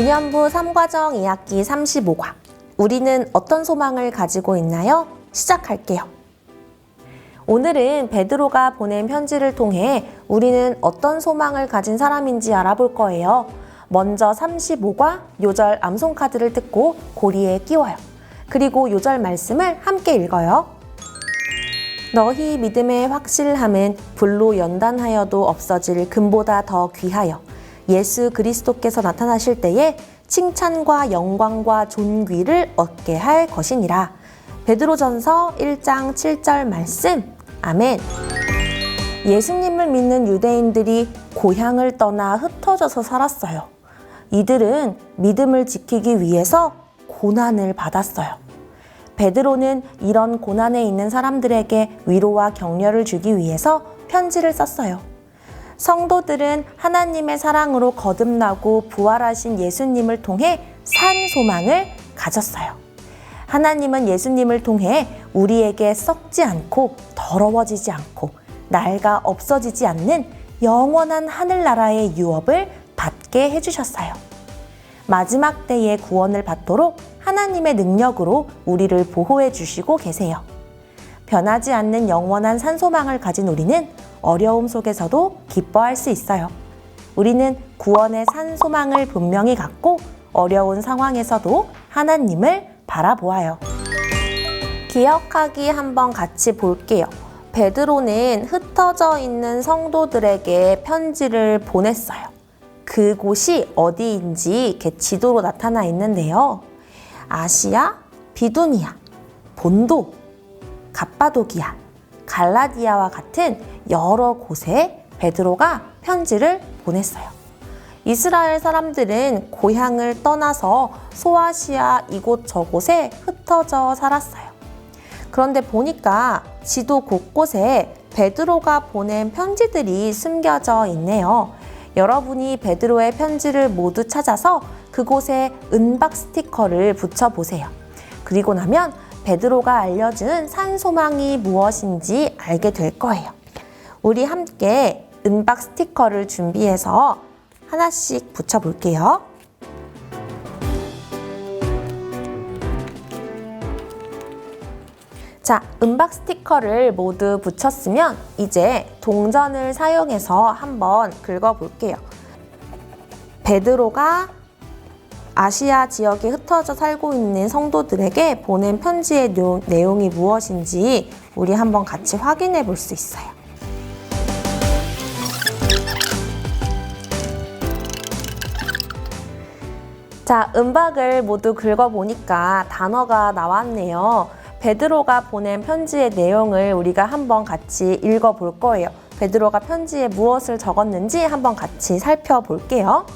유년부 3과정 2학기 35과 우리는 어떤 소망을 가지고 있나요? 시작할게요. 오늘은 베드로가 보낸 편지를 통해 우리는 어떤 소망을 가진 사람인지 알아볼 거예요. 먼저 35과 요절 암송 카드를 듣고 고리에 끼워요. 그리고 요절 말씀을 함께 읽어요. 너희 믿음의 확실함은 불로 연단하여도 없어질 금보다 더 귀하여 예수 그리스도께서 나타나실 때에 칭찬과 영광과 존귀를 얻게 할 것이니라. 베드로전서 1장 7절 말씀. 아멘. 예수님을 믿는 유대인들이 고향을 떠나 흩어져서 살았어요. 이들은 믿음을 지키기 위해서 고난을 받았어요. 베드로는 이런 고난에 있는 사람들에게 위로와 격려를 주기 위해서 편지를 썼어요. 성도들은 하나님의 사랑으로 거듭나고 부활하신 예수님을 통해 산 소망을 가졌어요. 하나님은 예수님을 통해 우리에게 썩지 않고 더러워지지 않고 낡아 없어지지 않는 영원한 하늘나라의 유업을 받게 해주셨어요. 마지막 때의 구원을 받도록 하나님의 능력으로 우리를 보호해 주시고 계세요. 변하지 않는 영원한 산소망을 가진 우리는 어려움 속에서도 기뻐할 수 있어요. 우리는 구원의 산 소망을 분명히 갖고 어려운 상황에서도 하나님을 바라보아요. 기억하기 한번 같이 볼게요. 베드로는 흩어져 있는 성도들에게 편지를 보냈어요. 그곳이 어디인지 이렇게 지도로 나타나 있는데요. 아시아, 비두니아, 본도, 갑바도기아, 갈라디아와 같은 여러 곳에 베드로가 편지를 보냈어요. 이스라엘 사람들은 고향을 떠나서 소아시아 이곳저곳에 흩어져 살았어요. 그런데 보니까 지도 곳곳에 베드로가 보낸 편지들이 숨겨져 있네요. 여러분이 베드로의 편지를 모두 찾아서 그곳에 은박 스티커를 붙여보세요. 그리고 나면 베드로가 알려준 산소망이 무엇인지 알게 될 거예요. 우리 함께 은박 스티커를 준비해서 하나씩 붙여볼게요. 자, 은박 스티커를 모두 붙였으면 이제 동전을 사용해서 한번 긁어볼게요. 베드로가 아시아 지역에 흩어져 살고 있는 성도들에게 보낸 편지의 내용이 무엇인지 우리 한번 같이 확인해 볼 수 있어요. 자, 은박을 모두 긁어보니까 단어가 나왔네요. 베드로가 보낸 편지의 내용을 우리가 한번 같이 읽어볼 거예요. 베드로가 편지에 무엇을 적었는지 한번 같이 살펴볼게요.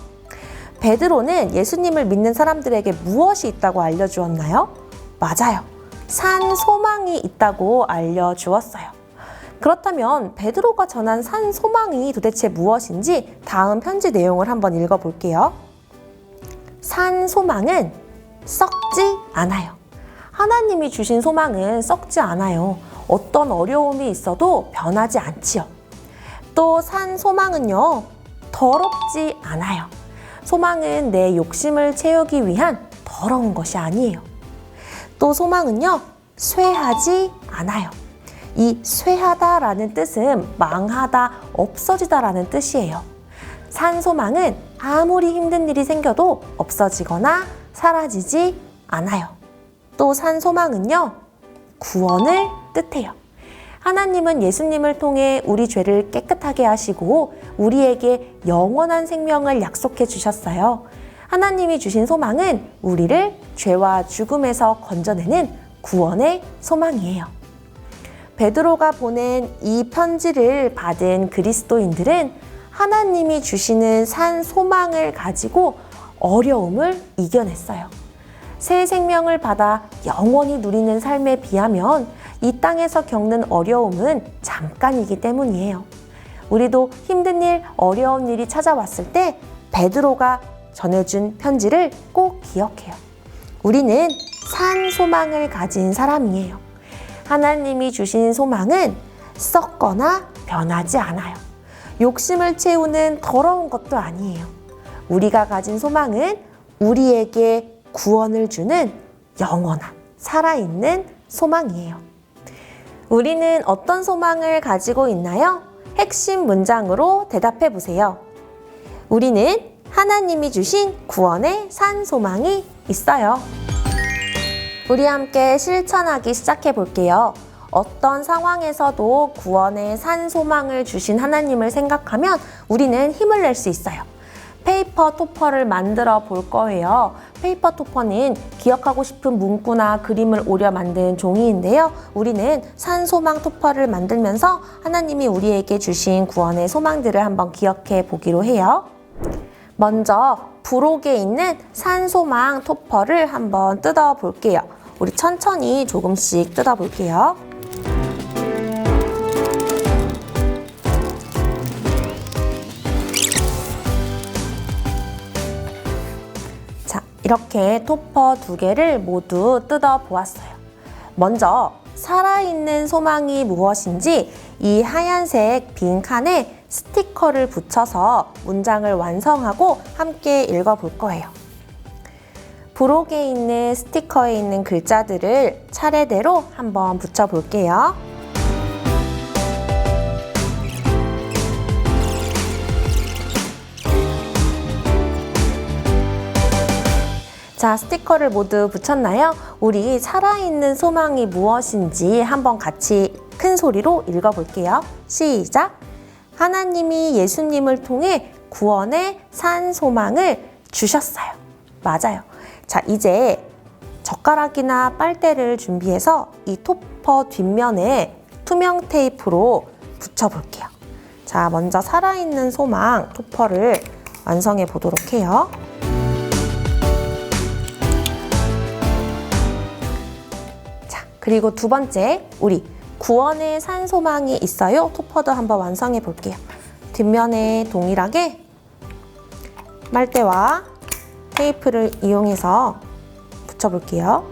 베드로는 예수님을 믿는 사람들에게 무엇이 있다고 알려주었나요? 맞아요. 산 소망이 있다고 알려주었어요. 그렇다면 베드로가 전한 산 소망이 도대체 무엇인지 다음 편지 내용을 한번 읽어볼게요. 산 소망은 썩지 않아요. 하나님이 주신 소망은 썩지 않아요. 어떤 어려움이 있어도 변하지 않지요. 또 산 소망은요, 더럽지 않아요. 소망은 내 욕심을 채우기 위한 더러운 것이 아니에요. 또 소망은요, 쇠하지 않아요. 이 쇠하다라는 뜻은 망하다, 없어지다라는 뜻이에요. 산 소망은 아무리 힘든 일이 생겨도 없어지거나 사라지지 않아요. 또 산 소망은요, 구원을 뜻해요. 하나님은 예수님을 통해 우리 죄를 깨끗하게 하시고 우리에게 영원한 생명을 약속해 주셨어요. 하나님이 주신 소망은 우리를 죄와 죽음에서 건져내는 구원의 소망이에요. 베드로가 보낸 이 편지를 받은 그리스도인들은 하나님이 주시는 산 소망을 가지고 어려움을 이겨냈어요. 새 생명을 받아 영원히 누리는 삶에 비하면 이 땅에서 겪는 어려움은 잠깐이기 때문이에요. 우리도 힘든 일, 어려운 일이 찾아왔을 때 베드로가 전해준 편지를 꼭 기억해요. 우리는 산 소망을 가진 사람이에요. 하나님이 주신 소망은 썩거나 변하지 않아요. 욕심을 채우는 더러운 것도 아니에요. 우리가 가진 소망은 우리에게 구원을 주는 영원한 살아있는 소망이에요. 우리는 어떤 소망을 가지고 있나요? 핵심 문장으로 대답해 보세요. 우리는 하나님이 주신 구원의 산 소망이 있어요. 우리 함께 실천하기 시작해 볼게요. 어떤 상황에서도 구원의 산 소망을 주신 하나님을 생각하면 우리는 힘을 낼 수 있어요. 페이퍼 토퍼를 만들어 볼 거예요. 페이퍼 토퍼는 기억하고 싶은 문구나 그림을 오려 만든 종이인데요. 우리는 산 소망 토퍼를 만들면서 하나님이 우리에게 주신 구원의 소망들을 한번 기억해 보기로 해요. 먼저 부록에 있는 산소망 토퍼를 한번 뜯어 볼게요. 우리 천천히 조금씩 뜯어 볼게요. 이렇게 토퍼 두 개를 모두 뜯어 보았어요. 먼저 살아있는 소망이 무엇인지 이 하얀색 빈 칸에 스티커를 붙여서 문장을 완성하고 함께 읽어 볼 거예요. 부록에 있는 스티커에 있는 글자들을 차례대로 한번 붙여 볼게요. 자, 스티커를 모두 붙였나요? 우리 살아있는 소망이 무엇인지 한번 같이 큰 소리로 읽어볼게요. 시작! 하나님이 예수님을 통해 구원의 산 소망을 주셨어요. 맞아요. 자, 이제 젓가락이나 빨대를 준비해서 이 토퍼 뒷면에 투명 테이프로 붙여볼게요. 자, 먼저 살아있는 소망 토퍼를 완성해 보도록 해요. 그리고 두 번째, 우리 구원의 산 소망이 있어요. 토퍼도 한번 완성해 볼게요. 뒷면에 동일하게 빨대와 테이프를 이용해서 붙여볼게요.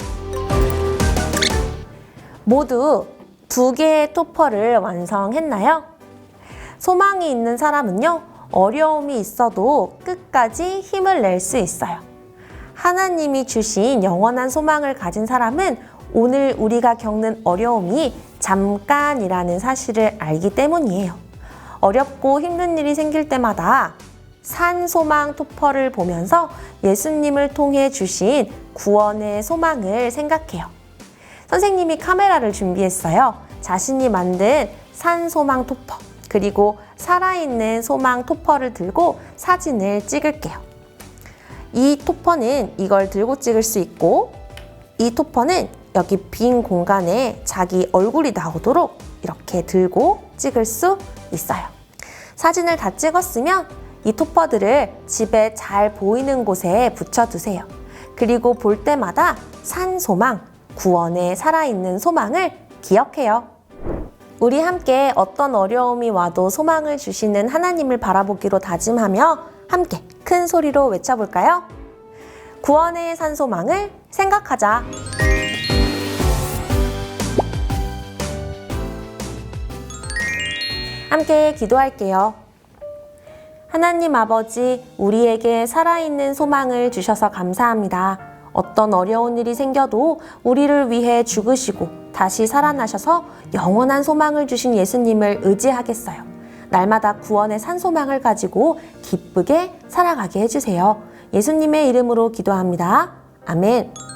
모두 두 개의 토퍼를 완성했나요? 소망이 있는 사람은요, 어려움이 있어도 끝까지 힘을 낼 수 있어요. 하나님이 주신 영원한 소망을 가진 사람은 오늘 우리가 겪는 어려움이 잠깐이라는 사실을 알기 때문이에요. 어렵고 힘든 일이 생길 때마다 산 소망 토퍼를 보면서 예수님을 통해 주신 구원의 소망을 생각해요. 선생님이 카메라를 준비했어요. 자신이 만든 산 소망 토퍼, 그리고 살아있는 소망 토퍼를 들고 사진을 찍을게요. 이 토퍼는 이걸 들고 찍을 수 있고, 이 토퍼는 여기 빈 공간에 자기 얼굴이 나오도록 이렇게 들고 찍을 수 있어요. 사진을 다 찍었으면 이 토퍼들을 집에 잘 보이는 곳에 붙여두세요. 그리고 볼 때마다 산 소망, 구원에 살아있는 소망을 기억해요. 우리 함께 어떤 어려움이 와도 소망을 주시는 하나님을 바라보기로 다짐하며 함께 큰 소리로 외쳐볼까요? 구원의 산 소망을 생각하자. 함께 기도할게요. 하나님 아버지, 우리에게 살아있는 소망을 주셔서 감사합니다. 어떤 어려운 일이 생겨도 우리를 위해 죽으시고 다시 살아나셔서 영원한 소망을 주신 예수님을 의지하겠어요. 날마다 구원의 산 소망을 가지고 기쁘게 살아가게 해주세요. 예수님의 이름으로 기도합니다. 아멘.